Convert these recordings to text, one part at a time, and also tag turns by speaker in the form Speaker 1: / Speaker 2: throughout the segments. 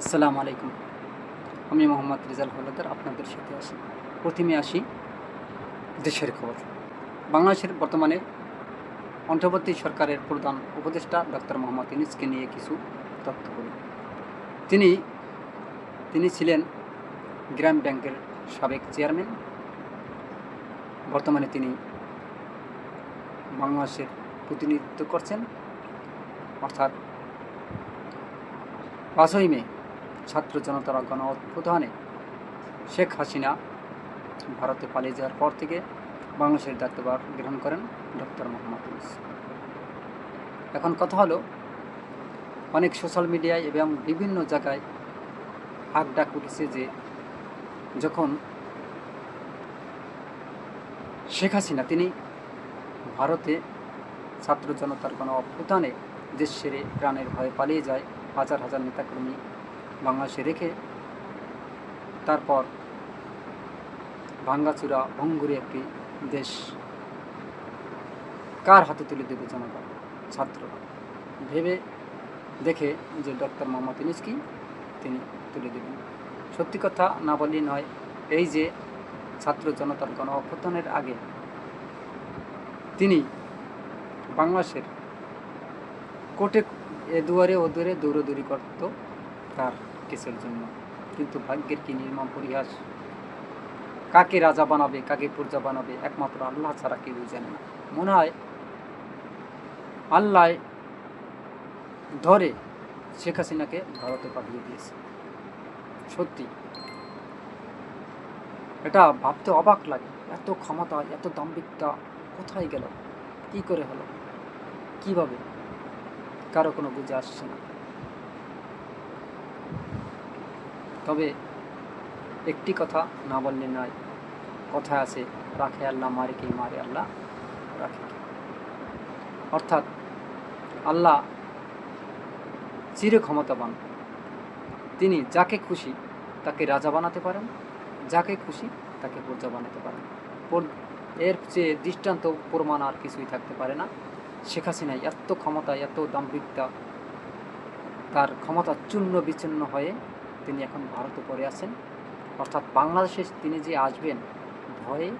Speaker 1: আসসালামু আলাইকুম। আমি মোহাম্মদ রিজাল হলদার, আপনাদের সাথে আসি প্রথমে আসি দেশের খবর। বাংলাদেশের বর্তমানে অন্তর্বর্তী সরকারের প্রধান উপদেষ্টা ডক্টর মোহাম্মদ ইউনুসকে নিয়ে কিছু তথ্য বলি। তিনি তিনি ছিলেন গ্রাম ব্যাংকের সাবেক চেয়ারম্যান। বর্তমানে তিনি বাংলাদেশের প্রতিনিধিত্ব করছেন। অর্থাৎ পাঁচই মে ছাত্র জনতার গণ অভ্যুত্থানে শেখ হাসিনা ভারতে পালিয়ে যাওয়ার পর থেকে বাংলাদেশের দায়িত্বভার গ্রহণ করেন ডক্টর মোহাম্মদ ইউনুস। এখন কথা হলো, অনেক সোশ্যাল মিডিয়ায় এবং বিভিন্ন জায়গায় হাক ডাক উঠেছে যে যখন শেখ হাসিনা, তিনি ভারতে ছাত্র জনতার কোনো অভ্যুত্থানে দেশ সেরে প্রাণের ভয়ে পালিয়ে যায়, হাজার হাজার নেতাকর্মী বাংলাদেশে রেখে তারপর ভাঙ্গাচুরা, ভঙ্গুরে একটি দেশ। কার হাতে তুলে দেবে জনতা ছাত্ররা। ভেবে দেখে যে ডক্টর মোহাম্মদ ইউনুসকি তিনি তুলে দেবেন। সত্যি কথা না বললেই নয়, এই যে ছাত্র জনতার গণ অভ্যুত্থানের আগে তিনি বাংলাদেশের কোটে এ দুয়ারে ও দুয়ারে দৌড়দৌড়ি করত তার কেসের জন্য। কিন্তু ভাগ্যের কি নির্মম পরিহাস? কাকে রাজা বানাবে, কাকে প্রজা বানাবে, একমাত্র আল্লাহ ছাড়া কেউ জানে না। মনে হয় আল্লাহ ধরে শেখ হাসিনাকে ভারতে পাঠিয়ে দিয়েছে। সত্যি। এটা ভাবতে অবাক লাগে, এত ক্ষমতা, এত দাম্ভিকতা কোথায় গেল? কি করে হলো? কীভাবে? কারও কোনো বুঝে আসছে না। তবে একটি কথা না বললে নয়। কথা আছে, রাখে আল্লাহ, মারে কে? মারে আল্লাহ, রাখে কে? অর্থাৎ আল্লাহ চির ক্ষমতাবান তিনি যাকে খুশি তাকে রাজা বানাতে পারেন, যাকে খুশি তাকে প্রজা বানাতে পারেন। এর চেয়ে দৃষ্টান্ত প্রমাণ আর কিছুই থাকতে পারে না। শেখ হাসিনায় এত ক্ষমতা, এত দাম্ভিকতা, তার ক্ষমতা চূর্ণ বিচ্ছিন্ন হয়ে তিনি এখন ভারতে পড়ে আছেন। অর্থাৎ বাংলাদেশে তিনি যে আসবেন, ভয়ে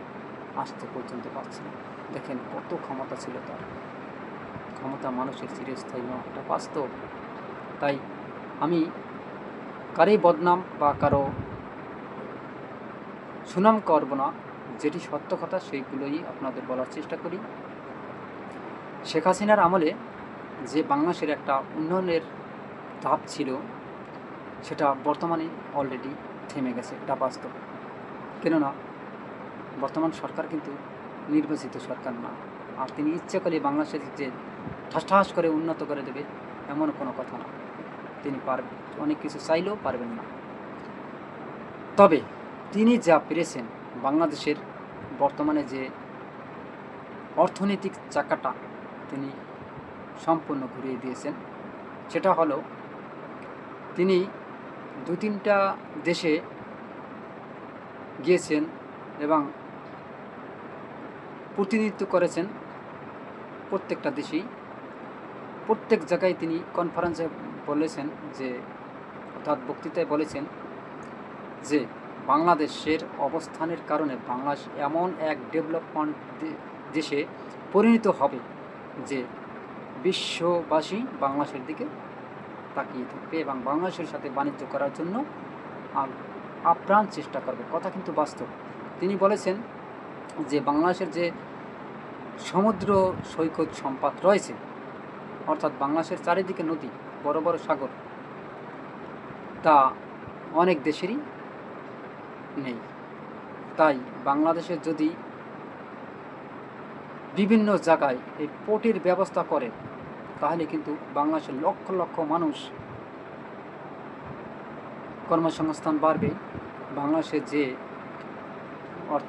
Speaker 1: আসতে পর্যন্ত পারছে না। দেখেন কত ক্ষমতা ছিল তার। ক্ষমতা মানুষের চিরস্থায়ী এটা বাস্তব। তাই আমি কারোই বদনাম বা কারও সুনাম করব না, যেটি সত্য কথা সেইগুলোই আপনাদের বলার চেষ্টা করি। শেখ হাসিনার আমলে যে বাংলাদেশের একটা উন্নয়নের ধাপ ছিল সেটা বর্তমানে অলরেডি থেমে গেছে, এটা বাস্তব। কেননা, বর্তমান সরকার কিন্তু নির্বাচিত সরকার না। আর তিনি ইচ্ছে করলে বাংলাদেশের যে ঠাস করে উন্নত করে দেবে, এমন কোনো কথা না। তিনি পারবেন অনেক কিছু চাইলেও পারবেন না। তবে তিনি যা পেরেছেন, বাংলাদেশের বর্তমানে যে অর্থনৈতিক চাকাটা তিনি সম্পূর্ণ ঘুরিয়ে দিয়েছেন, সেটা হলো তিনি দু তিনটা দেশে গিয়েছেন এবং প্রতিনিধিত্ব করেছেন প্রত্যেকটা দেশেই। প্রত্যেক জায়গায় তিনি কনফারেন্সে বলেছেন যে, অর্থাৎ বক্তৃতায় বলেছেন যে, বাংলাদেশের অবস্থানের কারণে বাংলাদেশ এমন এক ডেভেলপমেন্ট দেশে পরিণত হবে যে, বিশ্ববাসী বাংলাদেশের দিকে তাকিয়ে থাকবে এবং বাংলাদেশের সাথে বাণিজ্য করার জন্য আপ্রাণ চেষ্টা করবে। কথা কিন্তু বাস্তব। তিনি বলেছেন যে বাংলাদেশের যে সমুদ্র সৈকত সম্পদ রয়েছে, অর্থাৎ বাংলাদেশের চারিদিকে নদী, বড় বড় সাগর, তা অনেক দেশেরই নেই। তাই বাংলাদেশের যদি বিভিন্ন জায়গায় এই পোর্টের ব্যবস্থা করে তাহলে কিন্তু বাংলাদেশের লক্ষ লক্ষ মানুষ কর্মসংস্থান বাড়বে। বাংলাদেশের যে অর্থ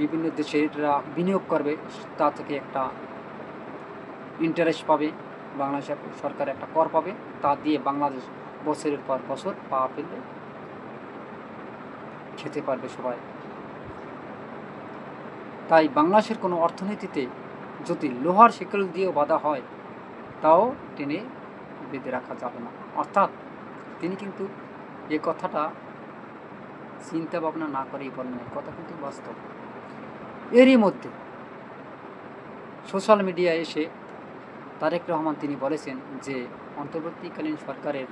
Speaker 1: বিভিন্ন দেশেরা বিনিয়োগ করবে, তা থেকে একটা ইন্টারেস্ট পাবে। বাংলাদেশের সরকার একটা কর পাবে, তা দিয়ে বাংলাদেশ বছরের পর বছর পা ফেলবে, খেতে পারবে সবাই। তাই বাংলাদেশের কোনো অর্থনীতিতে যদি লোহার শিকল দিয়েও বাধা হয় তাও টেনে বেঁধে রাখা যাবে না। অর্থাৎ তিনি কিন্তু এ কথাটা চিন্তা ভাবনা না করেই বলেন কথা কিন্তু বাস্তব। এরই মধ্যে সোশ্যাল মিডিয়ায় এসে তারেক রহমান তিনি বলেছেন যে, অন্তর্বর্তীকালীন সরকারের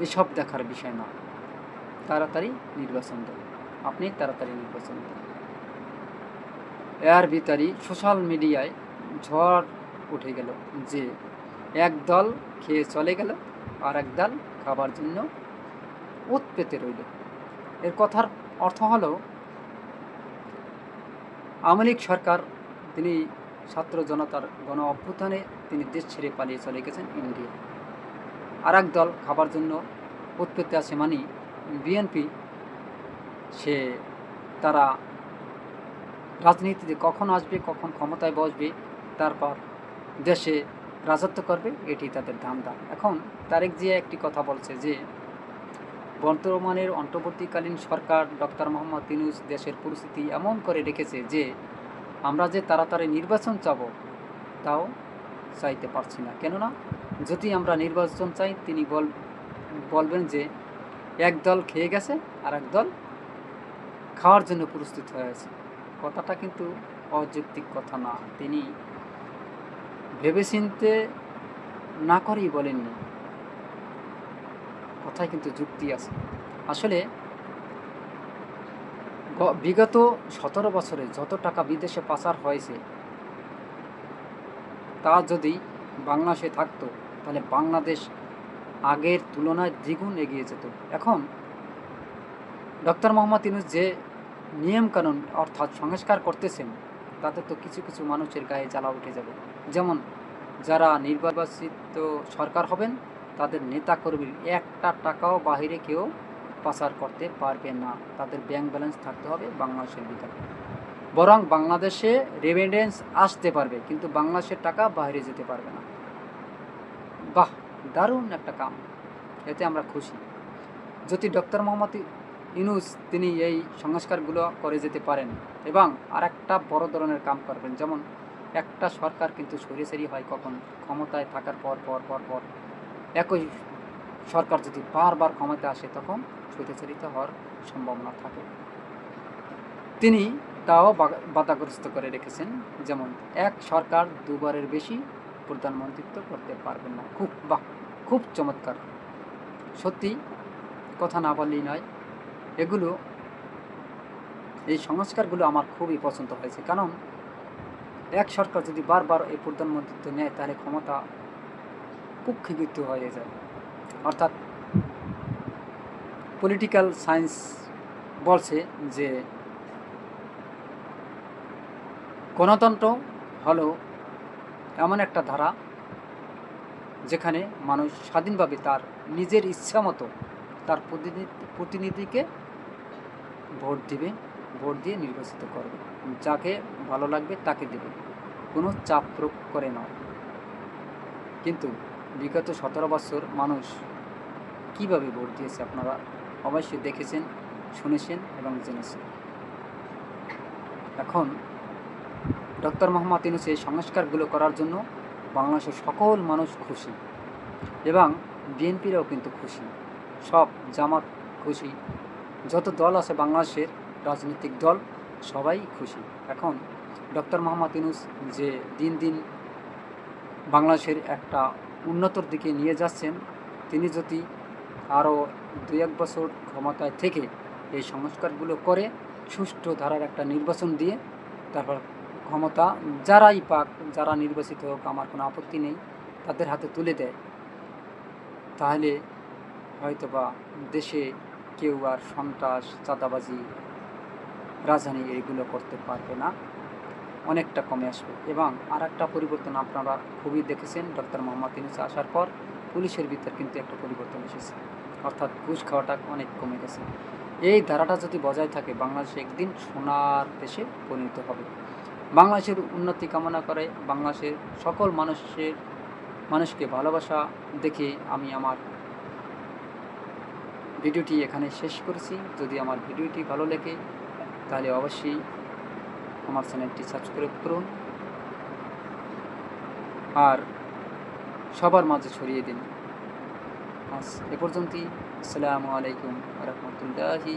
Speaker 1: এসব দেখার বিষয় না। তাড়াতাড়ি নির্বাচন দেন। আপনি তাড়াতাড়ি নির্বাচন দেন। এর ভিতরই সোশ্যাল মিডিয়ায় ঝড় উঠে গেল যে এক দল খেয়ে চলে গেল আর এক দল খাবার জন্য উত পেতে রইল। এর কথার অর্থ হলো লীগ সরকার, তিনি ছাত্র জনতার গণ অভ্যুত্থানে তিনি দেশ ছেড়ে পালিয়ে চলে গেছেন ইন্ডিয়া। আর এক দল খাবার জন্য উৎপত্তি আছে মানে বিএনপি। সে তারা রাজনীতিতে কখন আসবে, কখন ক্ষমতায় বসবে, তারপর দেশে রাজত্ব করবে, এটি তাদের ধান্দা। এখন তারেক জিয়া একটি কথা বলছে যে, বর্তমানের অন্তর্বর্তীকালীন সরকার ডক্টর মোহাম্মদ তিনুস দেশের পরিস্থিতি এমন করে রেখেছে যে, আমরা যে তাড়াতাড়ি নির্বাচন চাব, তাও চাইতে পারছি না। কেননা, যদি আমরা নির্বাচন চাই, তিনি বল, বলবেন যে, এক দল খেয়ে গেছে আর এক দল খাওয়ার জন্য প্রস্তুত হয়ে আছে। কথাটা কিন্তু অযৌক্তিক কথা না। তিনি ভেবেচিন্তে না করেই বলেননি। কথায় কিন্তু যুক্তি আছে। আসলে বিগত সতেরো বছরে যত টাকা বিদেশে পাচার হয়েছে, তা যদি বাংলাদেশে থাকতো, তাহলে বাংলাদেশ আগের তুলনায় দ্বিগুণ এগিয়ে যেত। এখন ডক্টর মোহাম্মদ ইউনুস যে নিয়মকানুন অর্থাৎ সংস্কার করতেছেন, তাতে তো কিছু কিছু মানুষের গায়ে জ্বালা উঠে যাবে। যেমন যারা নির্বাচিত সরকার হবেন, তাদের নেতাকর্মীর একটা টাকাও বাহিরে কেউ পাচার করতে পারবে না। তাদের ব্যাংক ব্যালেন্স থাকতে হবে বাংলাদেশের ভিতরে। বরং বাংলাদেশে রেমিডেন্স আসতে পারবে, কিন্তু বাংলাদেশের টাকা বাইরে যেতে পারবে না। বাহ, দারুণ একটা কাম। এতে আমরা খুশি। যদি ডক্টর মোহাম্মদ ইউনুস তিনি এই সংস্কারগুলো করে যেতে পারেন এবং আর একটা বড় ধরনের কাম করবেন, যেমন একটা সরকার কিন্তু সরিয়ে হয় কখন? ক্ষমতায় থাকার পর পর পর পর। একই সরকার যদি বারবার ক্ষমতায় আসে, তখন স্বৈরাচারিত হওয়ার সম্ভাবনা থাকে। তিনি তাও বাধাগ্রস্ত করে রেখেছেন, যেমন এক সরকার দুবারের বেশি প্রধানমন্ত্রিত্ব করতে পারবেন না। খুব, বাহ, খুব চমৎকার। সত্যি কথা না বললেই নয়, এগুলো, এই সংস্কারগুলো আমার খুবই পছন্দ হয়েছে। কারণ এক সরকার যদি বারবার এই প্রধানমন্ত্রিত্ব নেয়, তাহলে ক্ষমতা কুক্ষিগৃত হয়ে যায়। অর্থাৎ পলিটিক্যাল সায়েন্স বলছে যে, গণতন্ত্র হলো এমন একটা ধারা যেখানে মানুষ স্বাধীনভাবে তার নিজের ইচ্ছা মতো তার প্রতিনিধি, প্রতিনিধিকে ভোট দিবে। ভোট দিয়ে নির্বাচিত করবে। যাকে ভালো লাগবে তাকে দেবে। কোনো চাপ প্রয়োগ করে নয় কিন্তু বিগত সতেরো বছর মানুষ কীভাবে ভোট দিয়েছে আপনারা অবশ্যই দেখেছেন, শুনেছেন এবং জেনেছেন। এখন ডক্টর মোহাম্মদ ইউনুস এই সংস্কারগুলো করার জন্য বাংলাদেশের সকল মানুষ খুশি এবং বিএনপিরাও কিন্তু খুশি। সব জামাত খুশি। যত দল আছে বাংলাদেশের রাজনৈতিক দল, সবাই খুশি। এখন ডক্টর মোহাম্মদ ইউনুস যে দিন দিন বাংলাদেশের একটা উন্নতর দিকে নিয়ে যাচ্ছেন, তিনি যদি আরও দুই এক বছর ক্ষমতায় থেকে এই সংস্কারগুলো করে, সুষ্ঠু ধারার একটা নির্বাচন দিয়ে তারপর ক্ষমতা যারাই পাক, যারা নির্বাচিত হোক, আমার কোনো আপত্তি নেই, তাদের হাতে তুলে দেয়, তাহলে হয়তোবা দেশে কেউ আর সন্ত্রাস, চাঁদাবাজি রাজধানী এইগুলো করতে পারবে না। অনেকটা কমে আসবে। এবং আর একটা পরিবর্তন আপনারা খুবই দেখেছেন, ডক্টর মোহাম্মদ ইউনুস আসার পর পুলিশের ভিতর কিন্তু একটা পরিবর্তন এসেছে। অর্থাৎ ঘুষ খাওয়াটা অনেক কমে গেছে। এই ধারাটা যদি বজায় থাকে, বাংলাদেশ একদিন সোনার দেশে পরিণত হবে। বাংলাদেশের উন্নতি কামনা করে বাংলাদেশের সকল মানুষের, মানুষকে ভালোবাসা দেখে আমি আমার ভিডিওটি এখানে শেষ করেছি। যদি আমার ভিডিওটি ভালো লেগে তাহলে অবশ্যই আমার চ্যানেলটি সাবস্ক্রাইব করুন। আর সবার মাঝে ছড়িয়ে দিন। আজ এ পর্যন্তই। আসসালামু আলাইকুম রহমতুল্লাহি